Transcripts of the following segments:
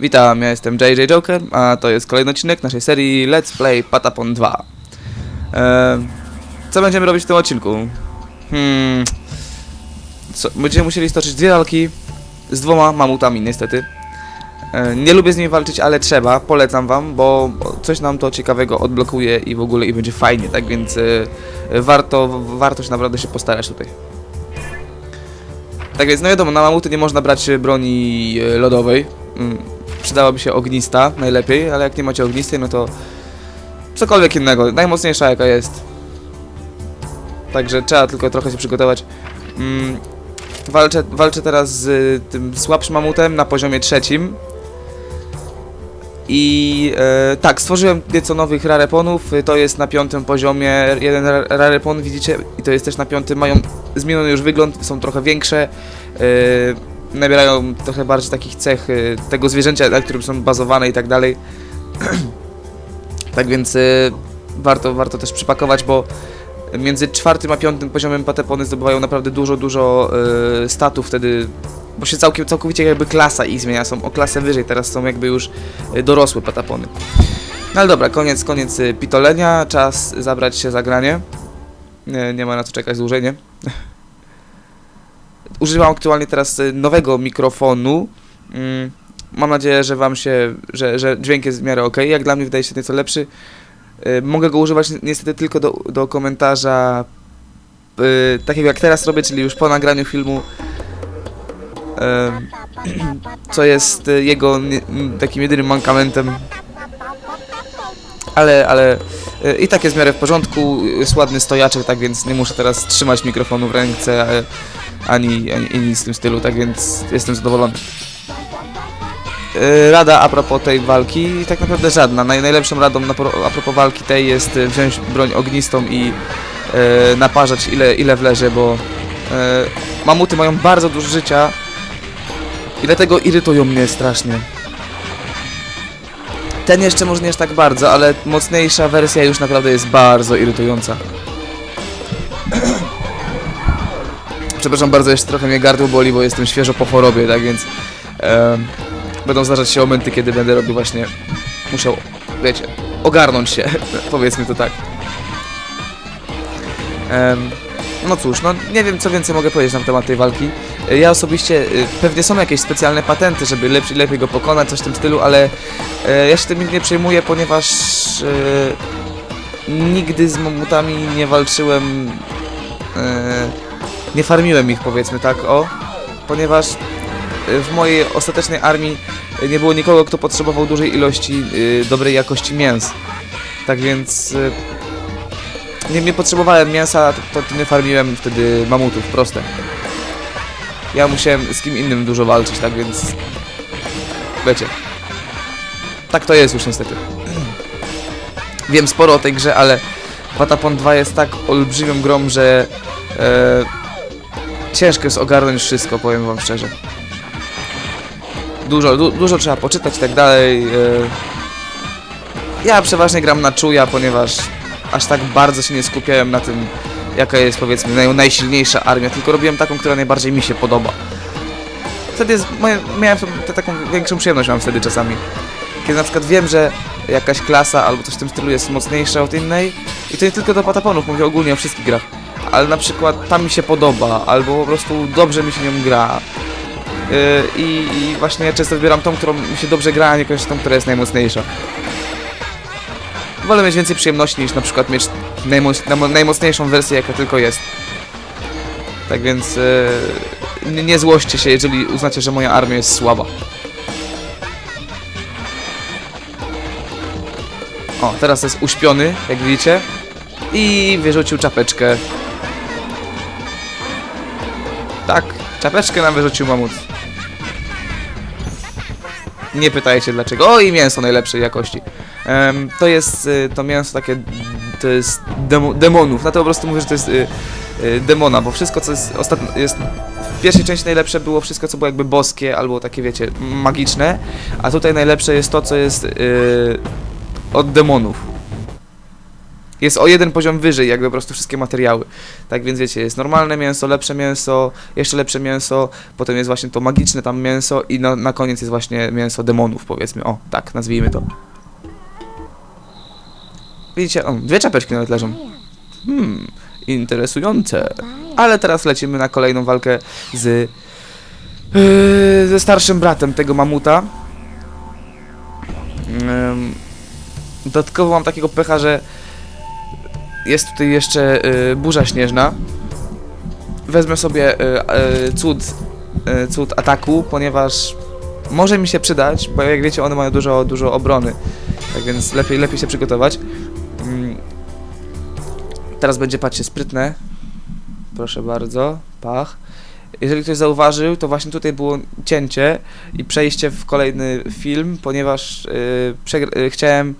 Witam, ja jestem JJ Joker, a to jest kolejny odcinek naszej serii Let's Play Patapon 2. Eee, co będziemy robić w tym odcinku? Hmm, co, będziemy musieli stoczyć dwie walki z dwoma mamutami, niestety. Nie lubię z nimi walczyć, ale trzeba, polecam wam, bo coś nam to ciekawego odblokuje i w ogóle i będzie fajnie, tak więc e, warto, warto się naprawdę się postarać tutaj. Tak więc, no wiadomo, na mamuty nie można brać broni e, lodowej. Przydałaby się ognista, najlepiej, ale jak nie macie ognistej, no to cokolwiek innego, najmocniejsza jaka jest. Także trzeba tylko trochę się przygotować. Mm, walczę, walczę teraz z y, tym słabszym mamutem na poziomie trzecim. I e, tak, stworzyłem nieco nowych rareponów. To jest na piątym poziomie. Jeden ra- rarepon widzicie, i to jest też na piątym. Mają zmieniony już wygląd, są trochę większe. e, nabierają trochę bardziej takich cech y, tego zwierzęcia, na którym są bazowane i tak dalej. tak więc y, warto, warto też przypakować, bo między czwartym a piątym poziomem patepony zdobywają naprawdę dużo, dużo y, statów wtedy, bo się całkiem, całkowicie jakby klasa ich zmienia, są o klasę wyżej, teraz są jakby już y, dorosłe patapony. No ale dobra, koniec, koniec pitolenia, czas zabrać się za granie. Nie, nie ma na co czekać dłużej, nie? Używam aktualnie teraz y, nowego mikrofonu. Mm, Mam nadzieję, że wam się, że, że dźwięk jest w miarę ok. Jak dla mnie wydaje się nieco lepszy. Y, Mogę go używać ni- niestety tylko do, do komentarza y, takiego jak teraz robię, czyli już po nagraniu filmu. Co jest jego takim jedynym mankamentem. Ale, ale i tak jest w miarę w porządku. Jest ładny stojaczek, tak więc nie muszę teraz trzymać mikrofonu w ręce. E, ani, ani, ani nic w tym stylu, tak więc jestem zadowolony. Yy, Rada a propos tej walki, tak naprawdę żadna. Naj, najlepszą radą a propos walki tej jest y, wziąć broń ognistą i yy, naparzać ile, ile wlezie, bo yy, mamuty mają bardzo dużo życia i dlatego irytują mnie strasznie. Ten jeszcze może nie aż tak bardzo, ale mocniejsza wersja już naprawdę jest bardzo irytująca. Przepraszam bardzo, jeszcze trochę mnie gardło boli, bo jestem świeżo po chorobie, tak więc em, będą zdarzać się momenty, kiedy będę robił właśnie, musiał, wiecie, ogarnąć się, powiedzmy to tak. Em, no cóż, no nie wiem co więcej mogę powiedzieć na temat tej walki. E, Ja osobiście, y, pewnie są jakieś specjalne patenty, żeby lepiej, lepiej go pokonać, coś w tym stylu, ale e, ja się tym nie przejmuję, ponieważ e, nigdy z mamutami nie walczyłem e, nie farmiłem ich powiedzmy tak, o, ponieważ y, w mojej ostatecznej armii nie było nikogo, kto potrzebował dużej ilości y, dobrej jakości mięs. Tak więc y, nie, nie potrzebowałem mięsa, to, to nie farmiłem wtedy mamutów, proste. Ja musiałem z kim innym dużo walczyć, tak więc wiecie. Tak to jest już niestety. Wiem sporo o tej grze, ale Patapon 2 jest tak olbrzymią grą, że e, ciężko jest ogarnąć wszystko, powiem wam szczerze. Dużo, du, dużo trzeba poczytać i tak dalej. e. Ja przeważnie gram na czuja, ponieważ aż tak bardzo się nie skupiałem na tym, jaka jest powiedzmy naj, najsilniejsza armia, tylko robiłem taką, która najbardziej mi się podoba. Wtedy jest, miałem taką większą przyjemność mam wtedy czasami. Kiedy na przykład wiem, że jakaś klasa albo coś w tym stylu jest mocniejsza od innej i to nie tylko do pataponów, mówię ogólnie o wszystkich grach ale na przykład ta mi się podoba, albo po prostu dobrze mi się nią gra. Yy, i, I właśnie ja często wybieram tą, którą mi się dobrze gra, a niekoniecznie tą, która jest najmocniejsza. Wolę mieć więcej przyjemności niż na przykład mieć najmoc, najmo- najmocniejszą wersję, jaka tylko jest. Tak więc yy, nie złoście się, jeżeli uznacie, że moja armia jest słaba. O, teraz jest uśpiony, jak widzicie. I wyrzucił czapeczkę. Tak, czapeczkę nam wyrzucił mamut. Nie pytajcie dlaczego. O i mięso najlepszej jakości. Em, to jest y, to mięso takie, to jest demo, demonów. Na to po prostu mówię, że to jest y, y, demona, bo wszystko co jest jest w pierwszej części najlepsze było wszystko co było jakby boskie albo takie wiecie magiczne, a tutaj najlepsze jest to co jest y, od demonów. Jest o jeden poziom wyżej, jakby po prostu wszystkie materiały. Tak więc wiecie, jest normalne mięso, lepsze mięso, jeszcze lepsze mięso, potem jest właśnie to magiczne tam mięso i na, na koniec jest właśnie mięso demonów, powiedzmy. O, tak, nazwijmy to. Widzicie, o, dwie czapeczki nawet leżą. Hmm, interesujące. Ale teraz lecimy na kolejną walkę z yy, ze starszym bratem tego mamuta. Ym, dodatkowo mam takiego pecha, że jest tutaj jeszcze yy, burza śnieżna. Wezmę sobie yy, yy, cud, yy, cud ataku, ponieważ może mi się przydać, bo jak wiecie one mają dużo, dużo obrony. Tak więc lepiej, lepiej się przygotować. Ym, teraz będzie, patrzcie, sprytne. Proszę bardzo, pach. Jeżeli ktoś zauważył, to właśnie tutaj było cięcie i przejście w kolejny film, ponieważ przegr- yy, chciałem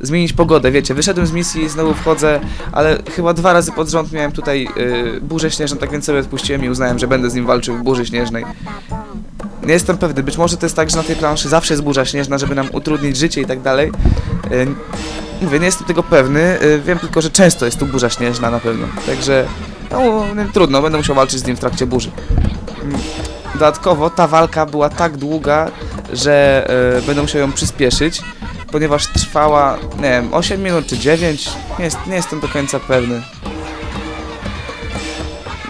zmienić pogodę, wiecie, wyszedłem z misji, znowu wchodzę, ale chyba dwa razy pod rząd miałem tutaj yy, burzę śnieżną, tak więc sobie odpuściłem i uznałem, że będę z nim walczył w burzy śnieżnej. Nie jestem pewny, być może to jest tak, że na tej planszy zawsze jest burza śnieżna, żeby nam utrudnić życie i tak dalej. Yy, mówię, nie jestem tego pewny, yy, wiem tylko, że często jest tu burza śnieżna na pewno, także no, nie, trudno, będę musiał walczyć z nim w trakcie burzy. Dodatkowo ta walka była tak długa, że e, będę musiał ją przyspieszyć, ponieważ trwała, nie wiem, 8 minut czy 9, nie, jest, nie jestem do końca pewny.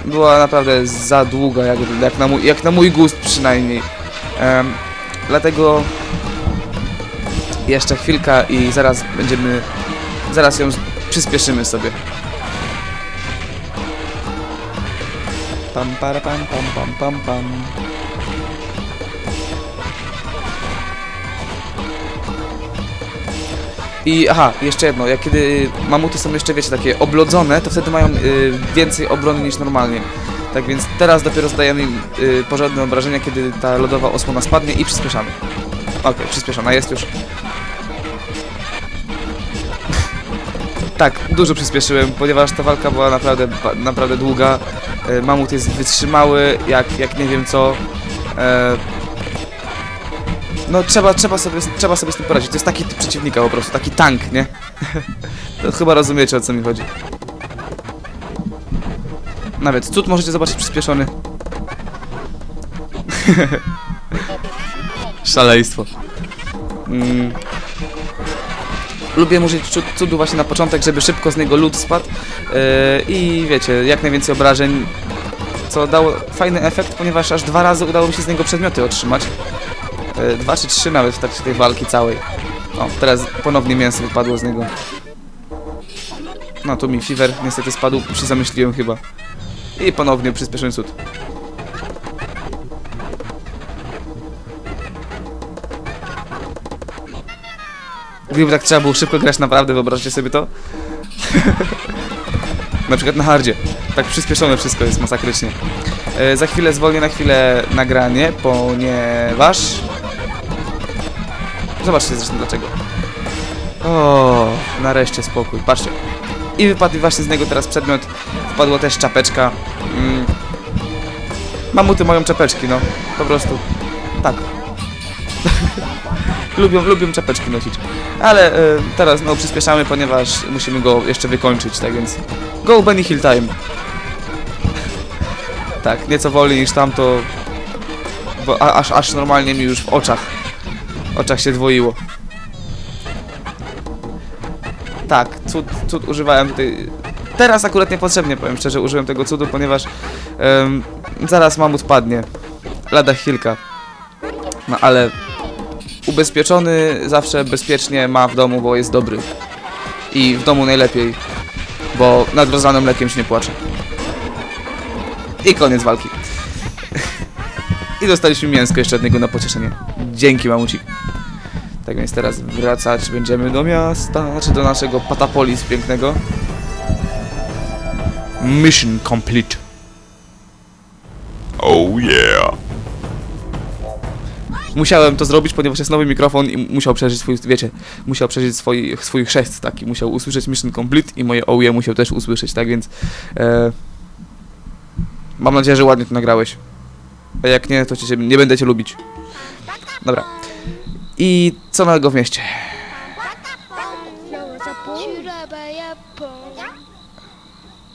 Była naprawdę za długa, jak, jak, na, mój, jak na mój gust przynajmniej. Em, dlatego jeszcze chwilka i zaraz będziemy, zaraz ją przyspieszymy sobie. Pam, para, pam, pam, pam, pam, pam. I aha, jeszcze jedno, jak kiedy mamuty są jeszcze, wiecie, takie oblodzone, to wtedy mają y, więcej obrony niż normalnie. Tak więc teraz dopiero zdajemy im y, porządne obrażenia, kiedy ta lodowa osłona spadnie i przyspieszamy. Okej, przyspieszona jest już. tak, dużo przyspieszyłem, ponieważ ta walka była naprawdę, naprawdę długa. E, Mamut jest wytrzymały, jak, jak nie wiem co. E, no trzeba, trzeba, sobie, trzeba sobie z tym poradzić. To jest taki przeciwnika po prostu, taki tank, nie? to chyba rozumiecie o co mi chodzi. Nawet cud możecie zobaczyć przyspieszony. Szaleństwo. Mm. Lubię użyć cud- cudu właśnie na początek, żeby szybko z niego lód spadł yy, i wiecie, jak najwięcej obrażeń, co dało fajny efekt, ponieważ aż dwa razy udało mi się z niego przedmioty otrzymać. Yy, dwa czy trzy nawet w trakcie tej walki całej. O, teraz ponownie mięso wypadło z niego. No tu mi fever niestety spadł, się zamyśliłem chyba. I ponownie przyspieszyłem cud. Gdyby tak trzeba było szybko grać naprawdę, wyobraźcie sobie to. na przykład na hardzie. Tak przyspieszone wszystko jest masakrycznie. E, za chwilę zwolnię na chwilę nagranie, ponieważ... Zobaczcie zresztą dlaczego. O, nareszcie spokój. Patrzcie. I wypadł właśnie z niego teraz przedmiot. Wpadła też czapeczka. Mm. Mamuty mają czapeczki, no. Po prostu. Tak. lubią, lubią czapeczki nosić. Ale e, teraz no przyspieszamy, ponieważ musimy go jeszcze wykończyć, tak więc go Benny Hill time. tak, nieco wolniej niż tamto, bo aż, aż normalnie mi już w oczach, oczach się dwoiło. Tak, cud, cud używałem tutaj, teraz akurat niepotrzebnie, powiem szczerze, użyłem tego cudu, ponieważ em, zaraz mamut padnie, lada chwilka. No ale ubezpieczony zawsze bezpiecznie ma w domu, bo jest dobry. I w domu najlepiej, bo nad rozlanym mlekiem się nie płacze. I koniec walki. I dostaliśmy mięsko jeszcze od niego na pocieszenie. Dzięki, mamucik. Tak więc teraz wracać będziemy do miasta, czy do naszego Patapolis pięknego. Mission complete. Oh yeah. Musiałem to zrobić, ponieważ jest nowy mikrofon i musiał przeżyć swój, wiecie, musiał przeżyć swój, swój chrzest taki, musiał usłyszeć Mission Complete i moje OUE musiał też usłyszeć, tak więc e, mam nadzieję, że ładnie to nagrałeś. A jak nie, to cię, nie będę cię lubić. Dobra. I co nowego w mieście?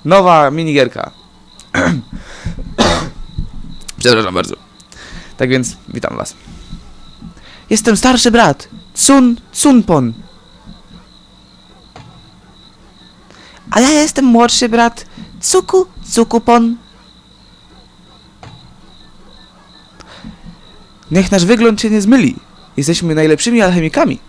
Nowa minigierka. Przepraszam bardzo. Tak więc, witam was. Jestem starszy brat. Sun Sunpon. A ja jestem młodszy brat. Cuku Cukupon. Niech nasz wygląd się nie zmyli. Jesteśmy najlepszymi alchemikami.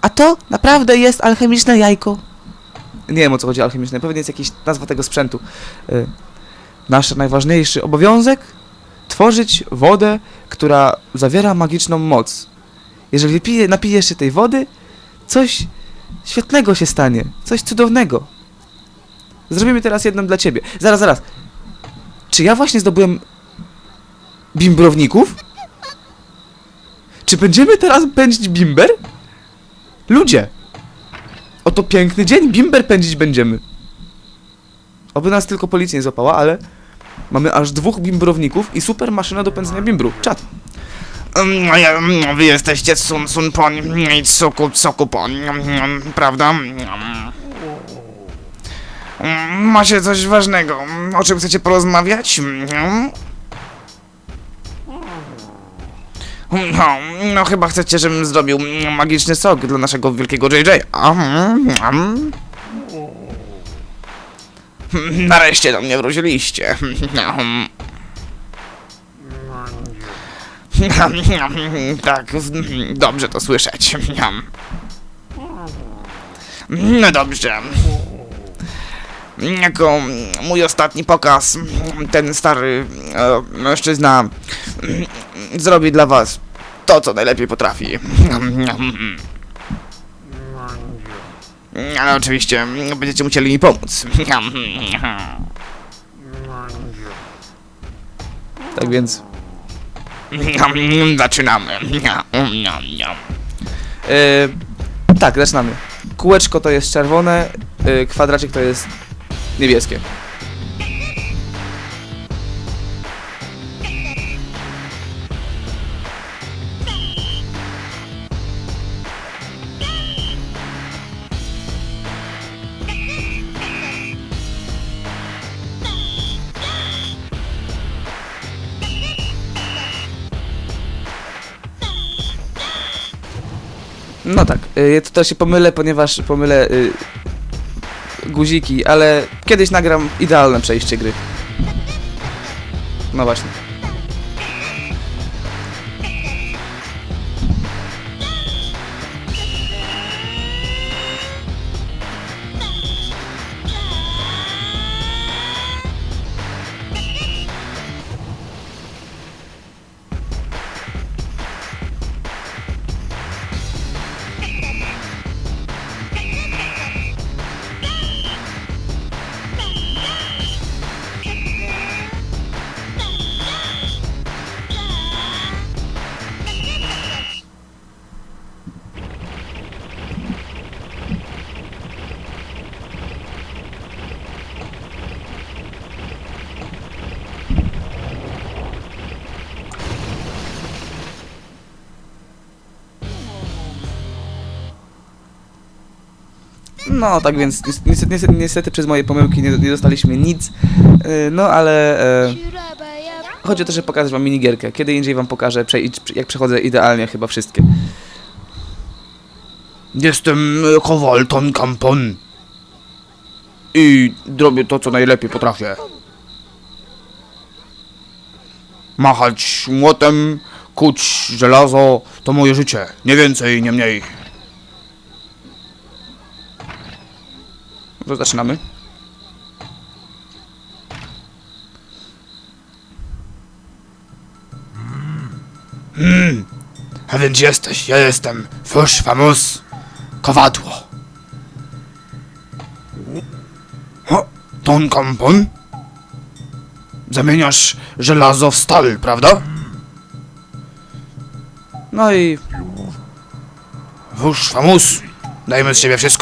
A to naprawdę jest alchemiczne jajko. Nie wiem o co chodzi alchemiczne, pewnie jest jakaś nazwa tego sprzętu. Y, Nasz najważniejszy obowiązek tworzyć wodę, która zawiera magiczną moc. Jeżeli pije, napijesz się tej wody, coś świetnego się stanie, coś cudownego. Zrobimy teraz jedną dla ciebie. Zaraz, zaraz. Czy ja właśnie zdobyłem bimbrowników? Czy będziemy teraz pędzić bimber? Ludzie! Oto piękny dzień, bimber pędzić będziemy. Oby nas tylko policja nie złapała, ale mamy aż dwóch bimbrowników i super maszyna do pędzenia bimbru. Czad. Mm, ja- mm, Wy jesteście Sun Sun Pon i Tsuku Tsuku Pon, mm, prawda? Mm. Mm, Macie coś ważnego, o czym chcecie porozmawiać? Mm. No, no chyba chcecie, żebym zrobił magiczny sok dla naszego wielkiego JJ. Mm. Nareszcie do mnie wróciliście. Tak, dobrze to słyszeć. No dobrze. Jako mój ostatni pokaz, ten stary e, mężczyzna zrobi dla was to, co najlepiej potrafi. Ale oczywiście będziecie musieli mi pomóc. Tak więc. Zaczynamy. Yy, tak, zaczynamy. Kółeczko to jest czerwone, yy, kwadracik to jest niebieskie. No tak, y, też się pomylę, ponieważ pomylę y, guziki, ale kiedyś nagram idealne przejście gry. No właśnie. No, tak więc nies- niestety, niestety, niestety przez moje pomyłki nie, nie dostaliśmy nic, y, no ale e, chodzi o to, żeby pokazać wam minigierkę. Kiedy indziej wam pokażę, jak przechodzę idealnie chyba wszystkie. Jestem Kowalton Kampon. I robię to, co najlepiej potrafię. Machać młotem, kuć żelazo, to moje życie. Nie więcej, nie mniej. To zaczynamy. A więc jesteś, ja jestem. Fusz, famus. Kowadło. O, ton kampon? Zamieniasz żelazo w stal, prawda? No i Fusz, famus. Dajmy z siebie wszystko.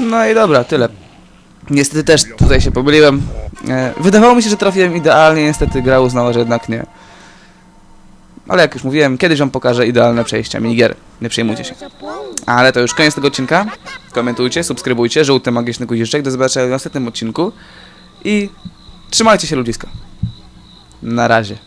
No i dobra, tyle. Niestety też tutaj się pomyliłem. E, wydawało mi się, że trafiłem idealnie, niestety gra uznała, że jednak nie. Ale jak już mówiłem, kiedyś wam pokażę idealne przejścia minigier. Nie przejmujcie się. Ale to już koniec tego odcinka. Komentujcie, subskrybujcie, żółty magiczny guziczek. Do zobaczenia w następnym odcinku. I trzymajcie się ludziska. Na razie.